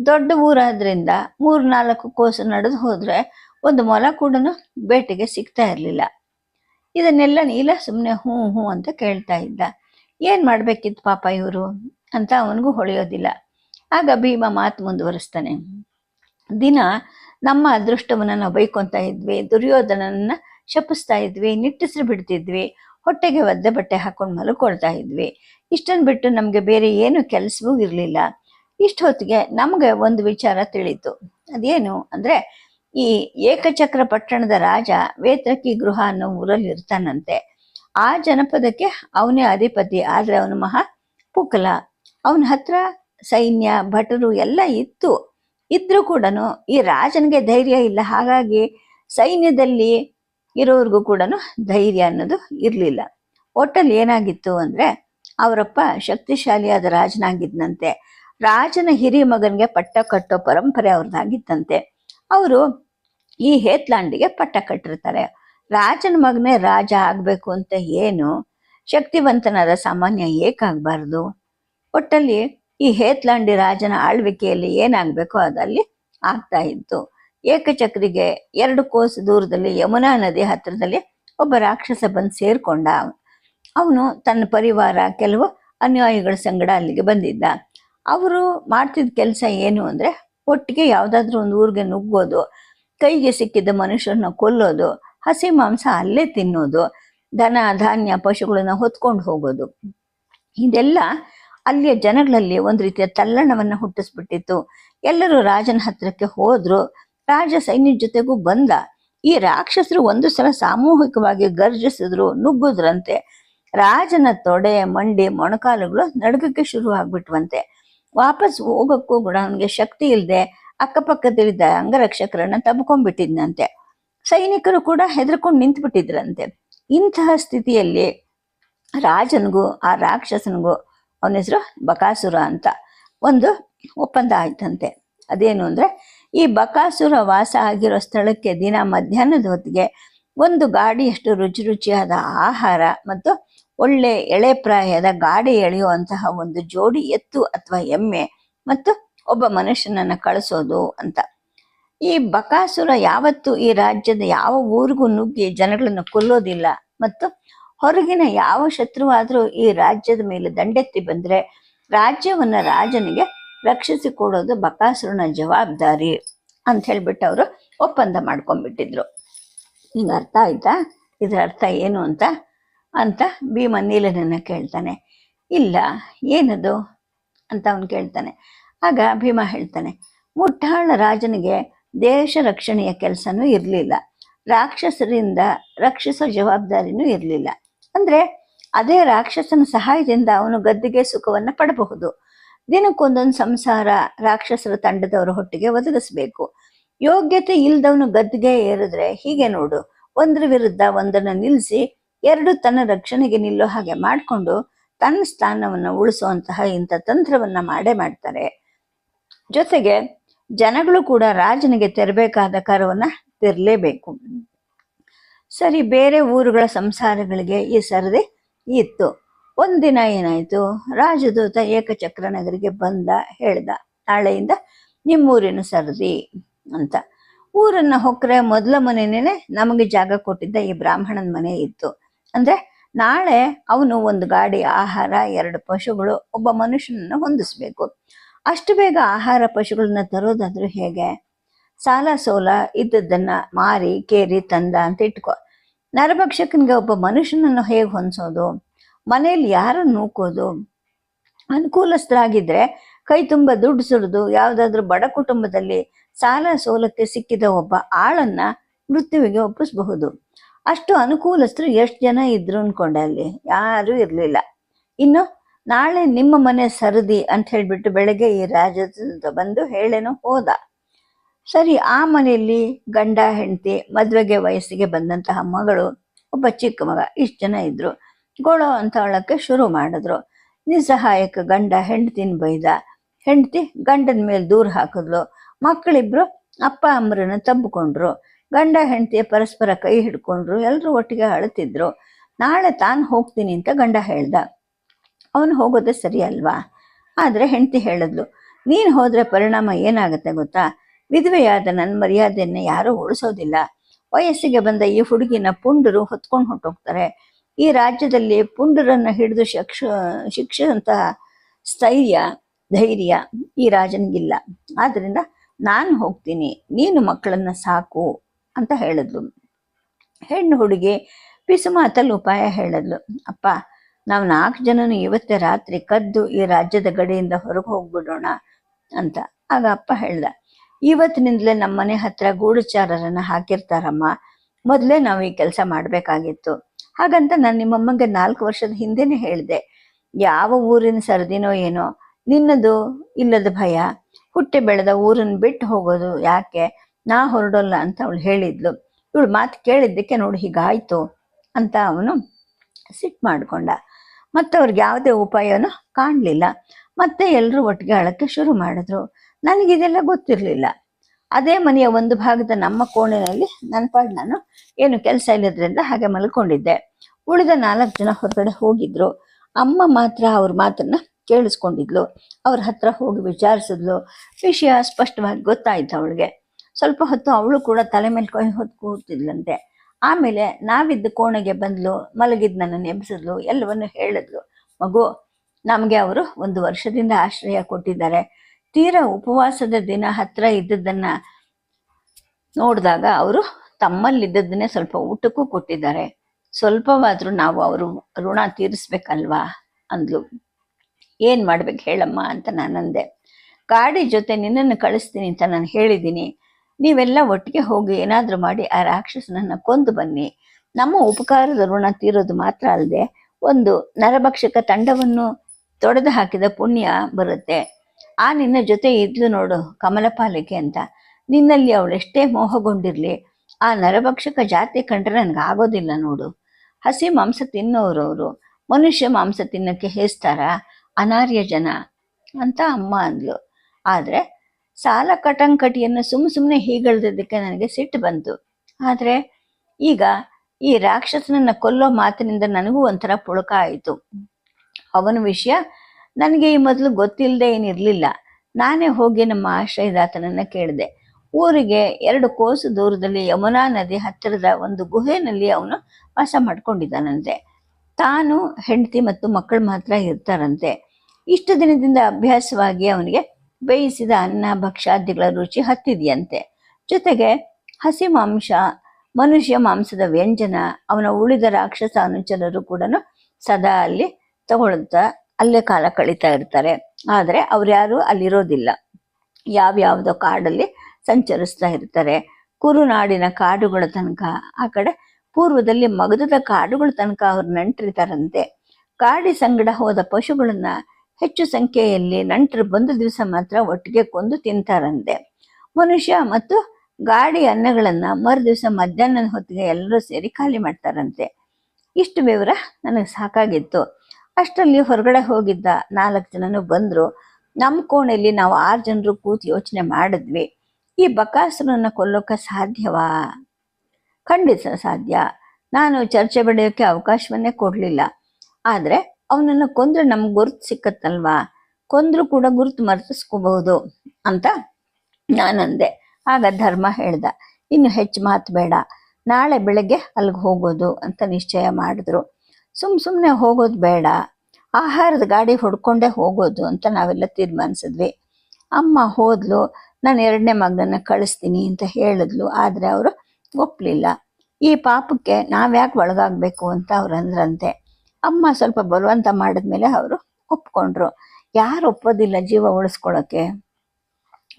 ದೊಡ್ಡ ಊರಾದ್ರಿಂದ ಮೂರು ನಾಲ್ಕು ಕೋಸು ನಡೆದು ಹೋದರೆ ಒಂದು ಮೊಲ ಕೂಡ ಬೇಟೆಗೆ ಸಿಗ್ತಾ ಇರ್ಲಿಲ್ಲ. ಇದನ್ನೆಲ್ಲ ನೀಲ ಸುಮ್ಮನೆ ಹ್ಞೂ ಹ್ಞೂ ಅಂತ ಕೇಳ್ತಾ ಇದ್ದ. ಏನ್ ಮಾಡಬೇಕಿತ್ತು ಪಾಪ ಇವರು? ಅಂತ ಅವನಿಗೂ ಹೊಳೆಯೋದಿಲ್ಲ. ಆಗ ಭೀಮ ಮಾತು ಮುಂದುವರಿಸ್ತಾನೆ. ದಿನ ನಮ್ಮ ಅದೃಷ್ಟವನ್ನ ನಾವು ಬೈಕೊಂತ ಇದ್ವಿ, ದುರ್ಯೋಧನನ್ನ ಶಪಿಸ್ತಾ ಇದ್ವಿ, ನಿಟ್ಟಿಸ್ರು ಬಿಡ್ತಿದ್ವಿ, ಹೊಟ್ಟೆಗೆ ಒದ್ದೆ ಬಟ್ಟೆ ಹಾಕೊಂಡು ಮಲ್ಕೊಳ್ತಾ ಇದ್ವಿ. ಇಷ್ಟನ್ ಬಿಟ್ಟು ನಮಗೆ ಬೇರೆ ಏನು ಕೆಲಸವೂ ಇರಲಿಲ್ಲ. ಇಷ್ಟ ಹೊತ್ತಿಗೆ ನಮ್ಗೆ ಒಂದು ವಿಚಾರ ತಿಳಿತು. ಅದೇನು ಅಂದ್ರೆ, ಈ ಏಕಚಕ್ರ ಪಟ್ಟಣದ ರಾಜ ವೇತ್ರಕಿ ಗೃಹ ಅನ್ನೋ ಊರಲ್ಲಿ ಇರ್ತಾನಂತೆ. ಆ ಜನಪದಕ್ಕೆ ಅವನೇ ಅಧಿಪತಿ, ಆದ್ರೆ ಅವನು ಮಹಾ ಪುಕಲ. ಅವನ ಹತ್ರ ಸೈನ್ಯ, ಭಟರು ಎಲ್ಲ ಇತ್ತು. ಇದ್ರೂ ಕೂಡ ಈ ರಾಜನಿಗೆ ಧೈರ್ಯ ಇಲ್ಲ. ಹಾಗಾಗಿ ಸೈನ್ಯದಲ್ಲಿ ಇರೋರಿಗೂ ಕೂಡ ಧೈರ್ಯ ಅನ್ನೋದು ಇರಲಿಲ್ಲ. ಒಟ್ಟಲ್ಲಿ ಏನಾಗಿತ್ತು ಅಂದ್ರೆ, ಅವರಪ್ಪ ಶಕ್ತಿಶಾಲಿಯಾದ ರಾಜನಾಗಿದ್ನಂತೆ. ರಾಜನ ಹಿರಿಯ ಮಗನಿಗೆ ಪಟ್ಟ ಕಟ್ಟೋ ಪರಂಪರೆ ಅವ್ರದ್ದಾಗಿತ್ತಂತೆ. ಅವರು ಈ ಹೇತ್ಲಾಂಡಿಗೆ ಪಟ್ಟ ಕಟ್ಟಿರ್ತಾರೆ. ರಾಜನ ಮಗನೇ ರಾಜ ಆಗ್ಬೇಕು ಅಂತ ಏನು ಶಕ್ತಿವಂತನಾದ ಸಾಮಾನ್ಯ ಏಕಾಗಬಾರ್ದು ಒಟ್ಟಲ್ಲಿ ಈ ಹೇತ್ಲಾಂಡಿ ರಾಜನ ಆಳ್ವಿಕೆಯಲ್ಲಿ ಏನಾಗಬೇಕು ಅದಲ್ಲಿ ಆಗ್ತಾ ಇತ್ತು. ಏಕಚಕ್ರಿಗೆ ಎರಡು ಕೋಸು ದೂರದಲ್ಲಿ ಯಮುನಾ ನದಿ ಹತ್ತಿರದಲ್ಲಿ ಒಬ್ಬ ರಾಕ್ಷಸ ಬಂದು ಸೇರಿಕೊಂಡ. ಅವನು ತನ್ನ ಪರಿವಾರ, ಕೆಲವು ಅನ್ಯಾಯಿಗಳ ಸಂಗಡ ಅಲ್ಲಿಗೆ ಬಂದಿದ್ದ. ಅವರು ಮಾಡ್ತಿದ್ದ ಕೆಲಸ ಏನು ಅಂದ್ರೆ ಒಟ್ಟಿಗೆ ಯಾವುದಾದ್ರೂ ಒಂದು ಊರಿಗೆ ನುಗ್ಗೋದು, ಕೈಗೆ ಸಿಕ್ಕಿದ್ದ ಮನುಷ್ಯರನ್ನ ಕೊಲ್ಲೋದು, ಹಸಿ ಮಾಂಸ ಅಲ್ಲೇ ತಿನ್ನೋದು, ದನ, ಧಾನ್ಯ, ಪಶುಗಳನ್ನ ಹೊತ್ಕೊಂಡು ಹೋಗೋದು. ಇದೆಲ್ಲ ಅಲ್ಲಿಯ ಜನಗಳಲ್ಲಿ ಒಂದು ರೀತಿಯ ತಲ್ಲಣವನ್ನು ಹುಟ್ಟಿಸ್ಬಿಟ್ಟಿತ್ತು. ಎಲ್ಲರೂ ರಾಜನ ಹತ್ರಕ್ಕೆ ಹೋದ್ರು. ರಾಜ ಸೈನ್ಯ ಜೊತೆಗೂ ಬಂದ. ಈ ರಾಕ್ಷಸರು ಒಂದು ಸಲ ಸಾಮೂಹಿಕವಾಗಿ ಗರ್ಜಿಸಿದ್ರು, ನುಗ್ಗುದ್ರಂತೆ. ರಾಜನ ತೊಡೆ, ಮಂಡಿ, ಮೊಣಕಾಲುಗಳು ನಡುಗಕ್ಕೆ ಶುರು ಆಗ್ಬಿಟ್ವಂತೆ ವಾಪಸ್ ಹೋಗಕ್ಕೂ ಕೂಡ ಅವನಿಗೆ ಶಕ್ತಿ ಇಲ್ಲದೆ ಅಕ್ಕಪಕ್ಕದಲ್ಲಿದ್ದ ಅಂಗರಕ್ಷಕರನ್ನ ತಬ್ಕೊಂಡ್ಬಿಟ್ಟಿದ್ನಂತೆ. ಸೈನಿಕರು ಕೂಡ ಹೆದರ್ಕೊಂಡು ನಿಂತ್ಬಿಟ್ಟಿದ್ರಂತೆ. ಇಂತಹ ಸ್ಥಿತಿಯಲ್ಲಿ ರಾಜನಿಗೂ, ಆ ರಾಕ್ಷಸನಿಗೂ ಅವನ ಹೆಸರು ಬಕಾಸುರ ಅಂತ ಒಂದು ಒಪ್ಪಂದ ಆಯ್ತಂತೆ. ಅದೇನು ಅಂದ್ರೆ, ಈ ಬಕಾಸುರ ವಾಸ ಆಗಿರೋ ಸ್ಥಳಕ್ಕೆ ದಿನ ಮಧ್ಯಾಹ್ನದ ಹೊತ್ತಿಗೆ ಒಂದು ಗಾಡಿಯಷ್ಟು ರುಚಿ ರುಚಿಯಾದ ಆಹಾರ ಮತ್ತು ಒಳ್ಳೆ ಎಳೆ ಪ್ರಾಯದ ಗಾಡಿ ಎಳೆಯುವಂತಹ ಒಂದು ಜೋಡಿ ಎತ್ತು ಅಥವಾ ಎಮ್ಮೆ ಮತ್ತು ಒಬ್ಬ ಮನುಷ್ಯನನ್ನ ಕಳಿಸೋದು ಅಂತ. ಈ ಬಕಾಸುರ ಯಾವತ್ತು ಈ ರಾಜ್ಯದ ಯಾವ ಊರಿಗೂ ನುಗ್ಗಿ ಜನಗಳನ್ನು ಕೊಲ್ಲೋದಿಲ್ಲ ಮತ್ತು ಹೊರಗಿನ ಯಾವ ಶತ್ರುವಾದರೂ ಈ ರಾಜ್ಯದ ಮೇಲೆ ದಂಡೆತ್ತಿ ಬಂದ್ರೆ ರಾಜ್ಯವನ್ನ ರಾಜನಿಗೆ ರಕ್ಷಿಸಿಕೊಡೋದು ಬಕಾಸುರನ ಜವಾಬ್ದಾರಿ ಅಂತ ಹೇಳ್ಬಿಟ್ಟು ಅವರು ಒಪ್ಪಂದ ಮಾಡ್ಕೊಂಡ್ಬಿಟ್ಟಿದ್ರು. ನಿಂಗೆ ಅರ್ಥ ಆಯ್ತಾ? ಇದರ ಅರ್ಥ ಏನು ಅಂತ? ಅಂತ ಭೀಮ ನೀಲನನ್ನು ಕೇಳ್ತಾನೆ. ಇಲ್ಲ, ಏನದು? ಅಂತ ಅವನು ಕೇಳ್ತಾನೆ. ಆಗ ಭೀಮ ಹೇಳ್ತಾನೆ, ಮುಟ್ಟಾಳ ರಾಜನಿಗೆ ದೇಶ ರಕ್ಷಣೆಯ ಕೆಲಸನೂ ಇರಲಿಲ್ಲ. ರಾಕ್ಷಸರಿಂದ ರಕ್ಷಿಸೋ ಜವಾಬ್ದಾರಿನೂ ಇರಲಿಲ್ಲ. ಅಂದ್ರೆ ಅದೇ ರಾಕ್ಷಸನ ಸಹಾಯದಿಂದ ಅವನು ಗದ್ದಿಗೆ ಸುಖವನ್ನು ಪಡಬಹುದು. ದಿನಕ್ಕೊಂದೊಂದು ಸಂಸಾರ ರಾಕ್ಷಸರ ತಂಡದವರ ಹೊಟ್ಟಿಗೆ ಒದಗಿಸ್ಬೇಕು. ಯೋಗ್ಯತೆ ಇಲ್ಲದವನು ಗದ್ದಿಗೆ ಏರಿದ್ರೆ ಹೀಗೆ ನೋಡು, ಒಂದ್ರ ವಿರುದ್ಧ ಒಂದನ್ನು ನಿಲ್ಲಿಸಿ ಎರಡು ತನ್ನ ರಕ್ಷಣೆಗೆ ನಿಲ್ಲೋ ಹಾಗೆ ಮಾಡಿಕೊಂಡು ತನ್ನ ಸ್ಥಾನವನ್ನು ಉಳಿಸುವಂತಹ ಇಂಥ ತಂತ್ರವನ್ನ ಮಾಡೇ ಮಾಡ್ತಾರೆ. ಜೊತೆಗೆ ಜನಗಳು ಕೂಡ ರಾಜನಿಗೆ ತೆರಬೇಕಾದ ಕರವನ್ನ ತೆರಲೇಬೇಕು. ಸರಿ, ಬೇರೆ ಊರುಗಳ ಸಂಸಾರಗಳಿಗೆ ಈ ಸರದಿ ಇತ್ತು. ಒಂದಿನ ಏನಾಯ್ತು? ರಾಜದೂತ ಏಕಚಕ್ರ ನಗರಿಗೆ ಬಂದ, ಹೇಳ್ದ, ನಾಳೆಯಿಂದ ನಿಮ್ಮೂರಿನ ಸರದಿ ಅಂತ. ಊರನ್ನ ಹೊಕ್ಕರೆ ಮೊದಲ ಮನೆನೇ ನಮಗೆ ಜಾಗ ಕೊಟ್ಟಿದ್ದ ಈ ಬ್ರಾಹ್ಮಣನ ಮನೆ ಇತ್ತು. ಅಂದ್ರೆ ನಾಳೆ ಅವನು ಒಂದು ಗಾಡಿ ಆಹಾರ, ಎರಡು ಪಶುಗಳು, ಒಬ್ಬ ಮನುಷ್ಯನನ್ನ ಹೊಂದಿಸ್ಬೇಕು. ಅಷ್ಟು ಬೇಗ ಆಹಾರ ಪಶುಗಳನ್ನ ತರೋದಾದ್ರೂ ಹೇಗೆ? ಸಾಲ ಸೋಲ ಇದ್ದದ್ದನ್ನ ಮಾರಿ, ಕೇರಿ, ತಂದ ಅಂತ ಇಟ್ಕೋ. ನರಭಕ್ಷಕನಿಗೆ ಒಬ್ಬ ಮನುಷ್ಯನನ್ನು ಹೇಗೆ ಹೊಂದಿಸೋದು? ಮನೆಯಲ್ಲಿ ಯಾರನ್ನು ನೂಕೋದು ಅನುಕೂಲಸ್ಥರಾಗಿದ್ರೆ ಕೈ ತುಂಬ ದುಡ್ಡು ಸುರಿದು ಯಾವುದಾದ್ರೂ ಬಡ ಕುಟುಂಬದಲ್ಲಿ ಸಾಲ ಸೋಲಕ್ಕೆ ಸಿಕ್ಕಿದ ಒಬ್ಬ ಆಳನ್ನ ಮೃತ್ಯುವಿಗೆ ಒಪ್ಪಿಸಬಹುದು. ಅಷ್ಟು ಅನುಕೂಲಸ್ಥರು ಎಷ್ಟು ಜನ ಇದ್ರು ಅನ್ಕೊಂಡೆ ಅಲ್ಲಿ, ಯಾರೂ ಇರಲಿಲ್ಲ. ಇನ್ನು ನಾಳೆ ನಿಮ್ಮ ಮನೆ ಸರದಿ ಅಂತ ಹೇಳಿಬಿಟ್ಟು ಬೆಳಗ್ಗೆ ಈ ರಾಜ ಬಂದು ಹೇಳೇನೋ ಹೋದ. ಸರಿ, ಆ ಮನೆಯಲ್ಲಿ ಗಂಡ, ಹೆಂಡತಿ, ಮದುವೆಗೆ ವಯಸ್ಸಿಗೆ ಬಂದಂತಹ ಮಗಳು, ಒಬ್ಬ ಚಿಕ್ಕ ಮಗ, ಇಷ್ಟು ಜನ ಇದ್ರು. ಗೋಳೋ ಅಂತ ಒಳಕ್ಕೆ ಶುರು ಮಾಡಿದ್ರು. ನಿಸ್ಸಹಾಯಕ ಗಂಡ, ಹೆಂಡತಿನ ಬೈದ. ಹೆಂಡತಿ ಗಂಡನ ಮೇಲೆ ದೂರ ಹಾಕಿದ್ಲು. ಮಕ್ಕಳಿಬ್ರು ಅಪ್ಪ, ಅಮ್ಮರನ್ನ ತಬ್ಬಿಕೊಂಡ್ರು ಗಂಡ ಹೆಂಡತಿಯ ಪರಸ್ಪರ ಕೈ ಹಿಡ್ಕೊಂಡ್ರು ಎಲ್ಲರೂ ಒಟ್ಟಿಗೆ ಅಳುತ್ತಿದ್ರು ನಾಳೆ ತಾನು ಹೋಗ್ತೀನಿ ಅಂತ ಗಂಡ ಹೇಳ್ದ. ಅವನು ಹೋಗೋದೇ ಸರಿ ಅಲ್ವಾ? ಆದರೆ ಹೆಂಡತಿ ಹೇಳಿದ್ಲು, ನೀನು ಹೋದ್ರೆ ಪರಿಣಾಮ ಏನಾಗುತ್ತೆ ಗೊತ್ತಾ? ವಿಧವೆಯಾದ ನನ್ನ ಮರ್ಯಾದೆಯನ್ನು ಯಾರೂ ಉಳಿಸೋದಿಲ್ಲ. ವಯಸ್ಸಿಗೆ ಬಂದ ಈ ಹುಡುಗಿನ ಪುಂಡರು ಹೊತ್ಕೊಂಡು ಹೊಟ್ಟೋಗ್ತಾರೆ ಈ ರಾಜ್ಯದಲ್ಲಿ ಪುಂಡರನ್ನ ಹಿಡಿದು ಶಿಕ್ಷ ಶಿಕ್ಷಂತಹ ಸ್ಥೈರ್ಯ, ಧೈರ್ಯ ಈ ರಾಜನಿಗಿಲ್ಲ. ಆದ್ರಿಂದ ನಾನು ಹೋಗ್ತೀನಿ, ನೀನು ಮಕ್ಕಳನ್ನ ಸಾಕು. ಅಂತ ಹೇಳಿದ್ಲು. ಹೆಣ್ಣು ಹುಡುಗಿ ಪಿಸು ಉಪಾಯ ಹೇಳಿದ್ಲು. ಅಪ್ಪ, ನಾವು ನಾಲ್ಕು ಜನನು ಇವತ್ತೇ ರಾತ್ರಿ ಕದ್ದು ಈ ರಾಜ್ಯದ ಗಡಿಯಿಂದ ಹೊರಗೆ ಹೋಗ್ಬಿಡೋಣ ಅಂತ. ಆಗ ಅಪ್ಪ ಹೇಳ್ದ, ಇವತ್ತಿನಿಂದಲೇ ನಮ್ಮ ಮನೆ ಹತ್ರ ಗೂಢಚಾರರನ್ನ ಹಾಕಿರ್ತಾರಮ್ಮ. ಮೊದಲೇ ನಾವು ಈ ಕೆಲಸ ಮಾಡಬೇಕಾಗಿತ್ತು. ಹಾಗಂತ ನಾನು ನಿಮ್ಮಮ್ಮಂಗೆ ನಾಲ್ಕು ವರ್ಷದ ಹಿಂದೆನೆ ಹೇಳಿದೆ. ಯಾವ ಊರಿನ ಸರದಿನೋ ಏನೋ, ನಿನ್ನದು ಇಲ್ಲದ ಭಯ. ಹುಟ್ಟಿ ಬೆಳೆದ ಊರನ್ನು ಬಿಟ್ಟು ಹೋಗೋದು ಯಾಕೆ? ನಾ ಹೊರಡೋಲ್ಲ ಅಂತ ಅವಳು ಹೇಳಿದ್ಲು. ಇವಳು ಮಾತು ಕೇಳಿದ್ದಕ್ಕೆ ನೋಡಿ ಹೀಗಾಯಿತು ಅಂತ ಅವನು ಸಿಟ್ ಮಾಡಿಕೊಂಡ. ಮತ್ತೆ ಅವ್ರಿಗೆ ಯಾವುದೇ ಉಪಾಯನೂ ಕಾಣಲಿಲ್ಲ. ಮತ್ತೆ ಎಲ್ಲರೂ ಒಟ್ಟಿಗೆ ಅಳಕ್ಕೆ ಶುರು ಮಾಡಿದ್ರು. ನನಗಿದೆಲ್ಲ ಗೊತ್ತಿರಲಿಲ್ಲ. ಅದೇ ಮನೆಯ ಒಂದು ಭಾಗದ ನಮ್ಮ ಕೋಣೆಯಲ್ಲಿ ನನ್ನ ಪಾಡ್ ನಾನು ಏನು ಕೆಲಸ ಇಲ್ಲದ್ರಿಂದ ಹಾಗೆ ಮಲ್ಕೊಂಡಿದ್ದೆ. ಉಳಿದ ನಾಲ್ಕು ಜನ ಹೊರಗಡೆ ಹೋಗಿದ್ರು. ಅಮ್ಮ ಮಾತ್ರ ಅವ್ರ ಮಾತನ್ನ ಕೇಳಿಸ್ಕೊಂಡಿದ್ಲು. ಅವ್ರ ಹತ್ರ ಹೋಗಿ ವಿಚಾರಿಸಿದ್ಲು. ವಿಷಯ ಸ್ಪಷ್ಟವಾಗಿ ಗೊತ್ತಾಯ್ತು ಅವಳಿಗೆ. ಸ್ವಲ್ಪ ಹೊತ್ತು ಅವಳು ಕೂಡ ತಲೆ ಮೇಲೆ ಕೈ ಹೊತ್ತು ಕೂತಿದ್ಲಂತೆ. ಆಮೇಲೆ ನಾವಿದ್ದ ಕೋಣೆಗೆ ಬಂದ್ಲು, ಮಲಗಿದ್ ನನ್ನನ್ನು ಎಬ್ಸಿದ್ಲು ಎಲ್ಲವನ್ನು ಹೇಳಿದ್ಲು. ಮಗು, ನಮಗೆ ಅವರು ಒಂದು ವರ್ಷದಿಂದ ಆಶ್ರಯ ಕೊಟ್ಟಿದ್ದಾರೆ. ತೀರಾ ಉಪವಾಸದ ದಿನ ಹತ್ರ ಇದ್ದದ್ದನ್ನ ನೋಡಿದಾಗ ಅವರು ತಮ್ಮಲ್ಲಿದ್ದದನ್ನೇ ಸ್ವಲ್ಪ ಊಟಕ್ಕೂ ಕೊಟ್ಟಿದ್ದಾರೆ. ಸ್ವಲ್ಪವಾದ್ರೂ ನಾವು ಅವರು ಋಣ ತೀರಿಸ್ಬೇಕಲ್ವಾ ಅಂದ್ಲು. ಏನ್ ಮಾಡ್ಬೇಕು ಹೇಳಮ್ಮ ಅಂತ ನಾನಂದೆ. ಗಾಡಿ ಜೊತೆ ನಿನ್ನನ್ನು ಕಳಿಸ್ತೀನಿ ಅಂತ ನಾನು ಹೇಳಿದ್ದೀನಿ. ನೀವೆಲ್ಲ ಒಟ್ಟಿಗೆ ಹೋಗಿ ಏನಾದ್ರೂ ಮಾಡಿ ಆ ರಾಕ್ಷಸನನ್ನ ಕೊಂದು ಬನ್ನಿ. ನಮ್ಮ ಉಪಕಾರದ ಋಣ ತೀರೋದು ಮಾತ್ರ ಅಲ್ಲದೆ ಒಂದು ನರಭಕ್ಷಕ ತಂಡವನ್ನು ತೊಡೆದು ಹಾಕಿದ ಪುಣ್ಯ ಬರುತ್ತೆ. ಆ ನಿನ್ನ ಜೊತೆ ಇದ್ಲು ನೋಡು ಕಮಲಪಾಲಿಕೆ ಅಂತ. ನಿನ್ನಲ್ಲಿ ಅವಳೆಷ್ಟೇ ಮೋಹಗೊಂಡಿರ್ಲಿ, ಆ ನರಭಕ್ಷಕ ಜಾತಿ ಕಂಡ್ರೆ ನನಗೆ ಆಗೋದಿಲ್ಲ ನೋಡು. ಹಸಿ ಮಾಂಸ ತಿನ್ನೋರು ಅವರು ಮನುಷ್ಯ ಮಾಂಸ ತಿನ್ನಕ್ಕೆ ಹೇಸ್ತಾರ? ಅನಾರ್ಯ ಜನ ಅಂತ ಅಮ್ಮ ಅಂದ್ಲು. ಆದ್ರೆ ಸಾಲ ಕಟಂಕಟಿಯನ್ನು ಸುಮ್ ಸುಮ್ಮನೆ ಹೀಗಳ್ದಿದ್ದಕ್ಕೆ ನನಗೆ ಸಿಟ್ಟು ಬಂತು. ಆದರೆ ಈಗ ಈ ರಾಕ್ಷಸನನ್ನ ಕೊಲ್ಲೋ ಮಾತಿನಿಂದ ನನಗೂ ಒಂಥರ ಪುಳಕ ಆಯಿತು. ಅವನ ವಿಷಯ ನನಗೆ ಈ ಮೊದಲು ಗೊತ್ತಿಲ್ಲದೆ ಏನಿರಲಿಲ್ಲ. ನಾನೇ ಹೋಗಿ ನಮ್ಮ ಆಶ್ರಯದಾತನನ್ನ ಕೇಳಿದೆ. ಊರಿಗೆ ಎರಡು ಕೋಸು ದೂರದಲ್ಲಿ ಯಮುನಾ ನದಿ ಹತ್ತಿರದ ಒಂದು ಗುಹೆನಲ್ಲಿ ಅವನು ವಾಸ ಮಾಡ್ಕೊಂಡಿದ್ದಾನಂತೆ. ತಾನು ಹೆಂಡತಿ ಮತ್ತು ಮಕ್ಕಳು ಮಾತ್ರ ಇರ್ತಾರಂತೆ. ಇಷ್ಟು ದಿನದಿಂದ ಅಭ್ಯಾಸವಾಗಿ ಅವನಿಗೆ ಬೇಯಿಸಿದ ಅನ್ನ ಭಕ್ಷ್ಯಾದಿಗಳ ರುಚಿ ಹತ್ತಿದೆಯಂತೆ. ಜೊತೆಗೆ ಹಸಿ ಮಾಂಸ, ಮನುಷ್ಯ ಮಾಂಸದ ವ್ಯಂಜನ, ಅವನ ಉಳಿದ ರಾಕ್ಷಸ ಅನುಚರರು ಕೂಡ ಸದಾ ಅಲ್ಲಿ ತಗೊಳ್ತಾ, ಅಲ್ಲೇ ಕಾಲ ಕಳೀತಾ ಇರ್ತಾರೆ. ಆದರೆ ಅವ್ರ್ಯಾರು ಅಲ್ಲಿರೋದಿಲ್ಲ. ಯಾವ್ಯಾವುದೋ ಕಾಡಲ್ಲಿ ಸಂಚರಿಸ್ತಾ ಇರ್ತಾರೆ. ಕುರುನಾಡಿನ ಕಾಡುಗಳ ತನಕ, ಆ ಕಡೆ ಪೂರ್ವದಲ್ಲಿ ಮಗದದ ಕಾಡುಗಳ ತನಕ ಅವ್ರು ನಂಟಿರ್ತಾರಂತೆ ಕಾಡಿ ಸಂಗಡ ಹೋದ ಪಶುಗಳನ್ನ ಹೆಚ್ಚು ಸಂಖ್ಯೆಯಲ್ಲಿ ನಂಟರು ಬಂದು ದಿವಸ ಮಾತ್ರ ಒಟ್ಟಿಗೆ ಕೊಂದು ತಿಂತಾರಂತೆ. ಮನುಷ್ಯ ಮತ್ತು ಗಾಡಿ ಅನ್ನಗಳನ್ನು ಮರು ದಿವಸ ಮಧ್ಯಾಹ್ನದ ಹೊತ್ತಿಗೆ ಎಲ್ಲರೂ ಸೇರಿ ಖಾಲಿ ಮಾಡ್ತಾರಂತೆ. ಇಷ್ಟು ವಿವರ ನನಗೆ ಸಾಕಾಗಿತ್ತು. ಅಷ್ಟರಲ್ಲಿ ಹೊರಗಡೆ ಹೋಗಿದ್ದ ನಾಲ್ಕು ಜನನು ಬಂದ್ರು. ನಮ್ಮ ಕೋಣೆಯಲ್ಲಿ ನಾವು ಆರು ಜನರು ಕೂತು ಯೋಚನೆ ಮಾಡಿದ್ವಿ. ಈ ಬಕಾಸುರನ್ನ ಕೊಲ್ಲೋಕೆ ಸಾಧ್ಯವಾ? ಖಂಡಿತ ಸಾಧ್ಯ. ನಾನು ಚರ್ಚೆ ಬೆಳೆಯೋಕ್ಕೆ ಅವಕಾಶವನ್ನೇ ಕೊಡಲಿಲ್ಲ. ಆದರೆ ಅವನನ್ನು ಕೊಂದ್ರೆ ನಮ್ಗೆ ಗುರುತು ಸಿಕ್ಕತ್ತಲ್ವಾ? ಕೊಂದ್ರು ಕೂಡ ಗುರುತು ಮರೆತಿಸ್ಕೋಬಹುದು ಅಂತ ನಾನಂದೆ. ಆಗ ಧರ್ಮ ಹೇಳ್ದ, ಇನ್ನು ಹೆಚ್ಚು ಮಾತು ಬೇಡ. ನಾಳೆ ಬೆಳಗ್ಗೆ ಅಲ್ಲಿಗೆ ಹೋಗೋದು ಅಂತ ನಿಶ್ಚಯ ಮಾಡಿದ್ರು. ಸುಮ್ ಸುಮ್ಮನೆ ಹೋಗೋದು ಬೇಡ. ಆಹಾರದ ಗಾಡಿ ಹೊಡ್ಕೊಂಡೇ ಹೋಗೋದು ಅಂತ ನಾವೆಲ್ಲ ತೀರ್ಮಾನಿಸಿದ್ವಿ. ಅಮ್ಮ ಹೋದ್ಲು, ನಾನು ಎರಡನೇ ಮಗನ ಕಳಿಸ್ತೀನಿ ಅಂತ ಹೇಳಿದ್ಲು. ಆದರೆ ಅವರು ಒಪ್ಪಲಿಲ್ಲ ಈ ಪಾಪಕ್ಕೆ ನಾವ್ಯಾಕೆ ಒಳಗಾಗಬೇಕು ಅಂತ ಅವ್ರು ಅಂದ್ರಂತೆ. ಅಮ್ಮ ಸ್ವಲ್ಪ ಬಲವಂತ ಮಾಡಿದ್ಮೇಲೆ ಅವರು ಒಪ್ಕೊಂಡ್ರು. ಯಾರು ಒಪ್ಪೋದಿಲ್ಲ ಜೀವ ಉಳಿಸ್ಕೊಳ್ಳೋಕ್ಕೆ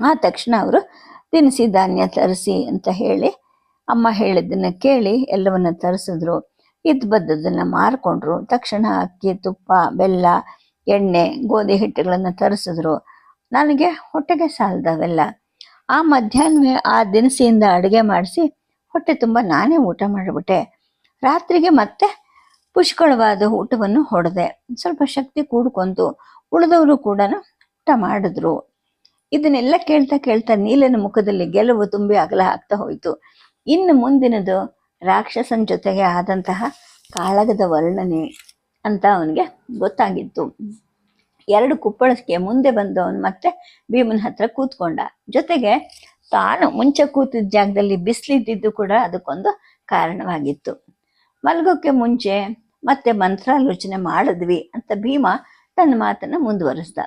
ಆ ತಕ್ಷಣ ಅವರು ತಿನಿಸಿ ಧಾನ್ಯ ತರಿಸಿ ಅಂತ ಹೇಳಿ ಅಮ್ಮ ಹೇಳಿದ್ದನ್ನ ಕೇಳಿ ಎಲ್ಲವನ್ನ ತರಿಸಿದ್ರು. ಇದ್ ಬದ್ದದನ್ನ ಮಾರ್ಕೊಂಡ್ರು. ತಕ್ಷಣ ಅಕ್ಕಿ, ತುಪ್ಪ, ಬೆಲ್ಲ, ಎಣ್ಣೆ, ಗೋಧಿ ಹಿಟ್ಟುಗಳನ್ನ ತರಿಸಿದ್ರು. ನನಗೆ ಹೊಟ್ಟೆಗೆ ಸಾಲದವೆಲ್ಲ. ಆ ಮಧ್ಯಾಹ್ನವೇ ಆ ದಿನಸಿಯಿಂದ ಅಡುಗೆ ಮಾಡಿಸಿ ಹೊಟ್ಟೆ ತುಂಬ ನಾನೇ ಊಟ ಮಾಡಿಬಿಟ್ಟೆ. ರಾತ್ರಿಗೆ ಮತ್ತೆ ಪುಷ್ಕಳವಾದ ಊಟವನ್ನು ಹೊಡೆದೆ. ಸ್ವಲ್ಪ ಶಕ್ತಿ ಕೂಡ್ಕೊಂತು ಉಳಿದವರು ಕೂಡ ಊಟ ಮಾಡಿದ್ರು. ಇದನ್ನೆಲ್ಲ ಕೇಳ್ತಾ ಕೇಳ್ತಾ ನೀಲನ ಮುಖದಲ್ಲಿ ಗೆಲುವು ತುಂಬಿ ಅಗಲ ಆಗ್ತಾ ಹೋಯಿತು. ಇನ್ನು ಮುಂದಿನದು ರಾಕ್ಷಸನ ಜೊತೆಗೆ ಆದಂತಹ ಕಾಳಗದ ವರ್ಣನೆ ಅಂತ ಅವನಿಗೆ ಗೊತ್ತಾಗಿತ್ತು. ಎರಡು ಕುಪ್ಪಳಕ್ಕೆ ಮುಂದೆ ಬಂದು ಅವನು ಮತ್ತೆ ಭೀಮನ ಹತ್ರ ಕೂತ್ಕೊಂಡ. ಜೊತೆಗೆ ತಾನು ಮುಂಚೆ ಕೂತಿದ್ದ ಜಾಗದಲ್ಲಿ ಬಿಸಿಲಿದ್ದಿದ್ದು ಕೂಡ ಅದಕ್ಕೊಂದು ಕಾರಣವಾಗಿತ್ತು. ಮಲಗೋಕ್ಕೆ ಮುಂಚೆ ಮತ್ತೆ ಮಂತ್ರಾಲೋಚನೆ ಮಾಡಿದ್ವಿ ಅಂತ ಭೀಮ ತನ್ನ ಮಾತನ್ನು ಮುಂದುವರಿಸ್ದ.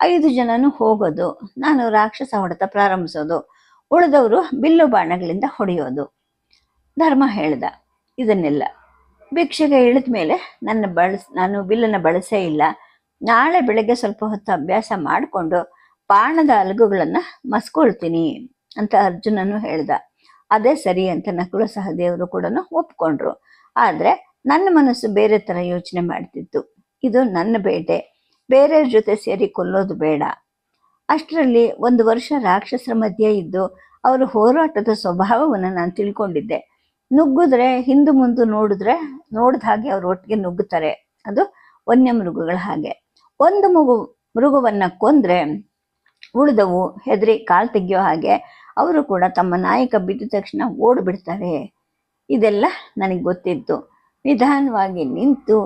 ಐದು ಜನನು ಹೋಗೋದು, ನಾನು ರಾಕ್ಷಸ ಹೊಡೆತ ಪ್ರಾರಂಭಿಸೋದು, ಉಳಿದವರು ಬಿಲ್ಲು ಬಾಣಗಳಿಂದ ಹೊಡೆಯೋದು. ಧರ್ಮ ಹೇಳ್ದ, ಇದನ್ನೆಲ್ಲ ಭಿಕ್ಷೆಗೆ ಇಳಿದ ಮೇಲೆ ನನ್ನ ಬಳಸ್, ನಾನು ಬಿಲ್ಲನ್ನು ಬಳಸೇ ಇಲ್ಲ. ನಾಳೆ ಬೆಳಗ್ಗೆ ಸ್ವಲ್ಪ ಹೊತ್ತು ಅಭ್ಯಾಸ ಮಾಡಿಕೊಂಡು ಬಾಣದ ಅಲಗುಗಳನ್ನು ಮಸ್ಕೊಳ್ತೀನಿ ಅಂತ ಅರ್ಜುನನು ಹೇಳ್ದ. ಅದೇ ಸರಿ ಅಂತ ನಕುಲ ಸಹದೇವರು ಕೂಡ ಒಪ್ಕೊಂಡ್ರು. ಆದರೆ ನನ್ನ ಮನಸ್ಸು ಬೇರೆ ಥರ ಯೋಚನೆ ಮಾಡ್ತಿತ್ತು. ಇದು ನನ್ನ ಬೇಟೆ. ಬೇರೆಯವ್ರ ಜೊತೆ ಸೇರಿ ಕೊಲ್ಲೋದು ಬೇಡ. ಅಷ್ಟರಲ್ಲಿ ಒಂದು ವರ್ಷ ರಾಕ್ಷಸರ ಮಧ್ಯೆ ಇದ್ದು ಅವರ ಹೋರಾಟದ ಸ್ವಭಾವವನ್ನು ನಾನು ತಿಳ್ಕೊಂಡಿದ್ದೆ. ನುಗ್ಗಿದ್ರೆ ಹಿಂದು ಮುಂದು ನೋಡಿದ್ರೆ ನೋಡಿದ ಹಾಗೆ ಅವ್ರು ಒಟ್ಟಿಗೆ ನುಗ್ಗುತ್ತಾರೆ. ಅದು ವನ್ಯ ಮೃಗಗಳ ಹಾಗೆ. ಒಂದು ಮಗು ಮೃಗವನ್ನ ಕೊಂದ್ರೆ ಉಳಿದವು, ಹೆದರಿ ಕಾಲು ತೆಗೆಯೋ ಹಾಗೆ ಅವರು ಕೂಡ ತಮ್ಮ ನಾಯಕ ಬಿದ್ದ ತಕ್ಷಣ ಓಡಿಬಿಡ್ತಾರೆ ಇದೆಲ್ಲ ನನಗೆ ಗೊತ್ತಿತ್ತು. ನಿಧಾನವಾಗಿ ನಿಂತು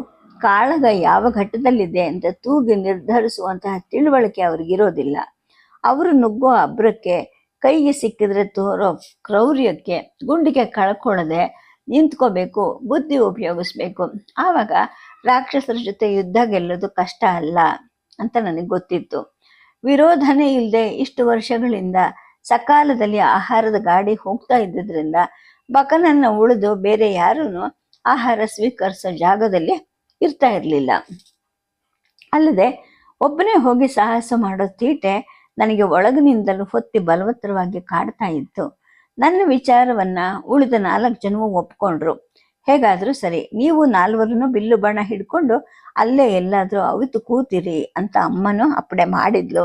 ಕಾಳಗ ಯಾವ ಘಟ್ಟದಲ್ಲಿದೆ ಅಂತ ತೂಗಿ ನಿರ್ಧರಿಸುವಂತಹ ತಿಳುವಳಿಕೆ ಅವ್ರಿಗಿರೋದಿಲ್ಲ. ಅವರು ನುಗ್ಗೋ ಅಬ್ರಕ್ಕೆ, ಕೈಗೆ ಸಿಕ್ಕಿದ್ರೆ ತೋರೋ ಕ್ರೌರ್ಯಕ್ಕೆ, ಗುಂಡಿಗೆ ಕಳ್ಕೊಳ್ಳದೆ ನಿಂತ್ಕೋಬೇಕು, ಬುದ್ಧಿ ಉಪಯೋಗಿಸ್ಬೇಕು. ಆವಾಗ ರಾಕ್ಷಸರ ಜೊತೆ ಯುದ್ಧ ಗೆಲ್ಲೋದು ಕಷ್ಟ ಅಲ್ಲ ಅಂತ ನನಗೆ ಗೊತ್ತಿತ್ತು. ವಿರೋಧನೆ ಇಲ್ಲದೆ ಇಷ್ಟು ವರ್ಷಗಳಿಂದ ಸಕಾಲದಲ್ಲಿ ಆಹಾರದ ಗಾಡಿ ಹೋಗ್ತಾ ಇದ್ದಿದ್ರಿಂದ ಬಕನನ್ನು ಉಳಿದು ಬೇರೆ ಯಾರೂ ಆಹಾರ ಸ್ವೀಕರಿಸೋ ಜಾಗದಲ್ಲಿ ಇರ್ತಾ ಇರಲಿಲ್ಲ. ಅಲ್ಲದೆ ಒಬ್ಬನೇ ಹೋಗಿ ಸಾಹಸ ಮಾಡೋ ತೀಟೆ ನನಗೆ ಒಳಗಿನಿಂದಲೂ ಹೊತ್ತಿ ಬಲವತ್ತರವಾಗಿ ಕಾಡ್ತಾ ಇತ್ತು. ನನ್ನ ವಿಚಾರವನ್ನ ಉಳಿದ ನಾಲ್ಕು ಜನವು ಒಪ್ಕೊಂಡ್ರು. ಹೇಗಾದ್ರೂ ಸರಿ, ನೀವು ನಾಲ್ವರನ್ನು ಬಿಲ್ಲು ಬಣ ಹಿಡ್ಕೊಂಡು ಅಲ್ಲೇ ಎಲ್ಲಾದ್ರೂ ಅವಿತು ಕೂತಿರಿ ಅಂತ ಅಮ್ಮನೂ ಅಪ್ಪಡೆ ಮಾಡಿದ್ಲು.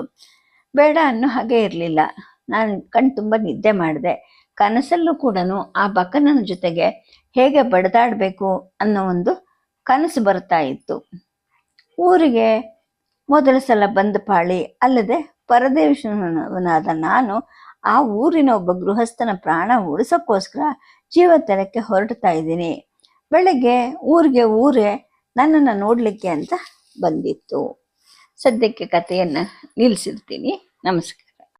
ಬೇಡ ಅನ್ನೋ ಹಾಗೆ ಇರಲಿಲ್ಲ. ನಾನು ಕಣ್ ತುಂಬ ನಿದ್ದೆ ಮಾಡಿದೆ. ಕನಸಲ್ಲೂ ಕೂಡ ಆ ಬಕನನ ಜೊತೆಗೆ ಹೇಗೆ ಬಡದಾಡಬೇಕು ಅನ್ನೋ ಒಂದು ಕನಸು ಬರ್ತಾ ಇತ್ತು. ಊರಿಗೆ ಮೊದಲ ಸಲ ಬಂದ ಪಾಳಿ ಅಲ್ಲದೆ ಪರದೇಶನಾದ ನಾನು ಆ ಊರಿನ ಒಬ್ಬ ಗೃಹಸ್ಥನ ಪ್ರಾಣ ಉಳಿಸೋಕ್ಕೋಸ್ಕರ ಜೀವತರಕ್ಕೆ ಹೊರಡ್ತಾ ಇದ್ದೀನಿ. ಬೆಳಗ್ಗೆ ಊರಿಗೆ ಊರೇ ನನ್ನನ್ನು ನೋಡಲಿಕ್ಕೆ ಅಂತ ಬಂದಿತ್ತು. ಸದ್ಯಕ್ಕೆ ಕಥೆಯನ್ನು ನಿಲ್ಲಿಸಿರ್ತೀನಿ ನಮಸ್ಕಾರ.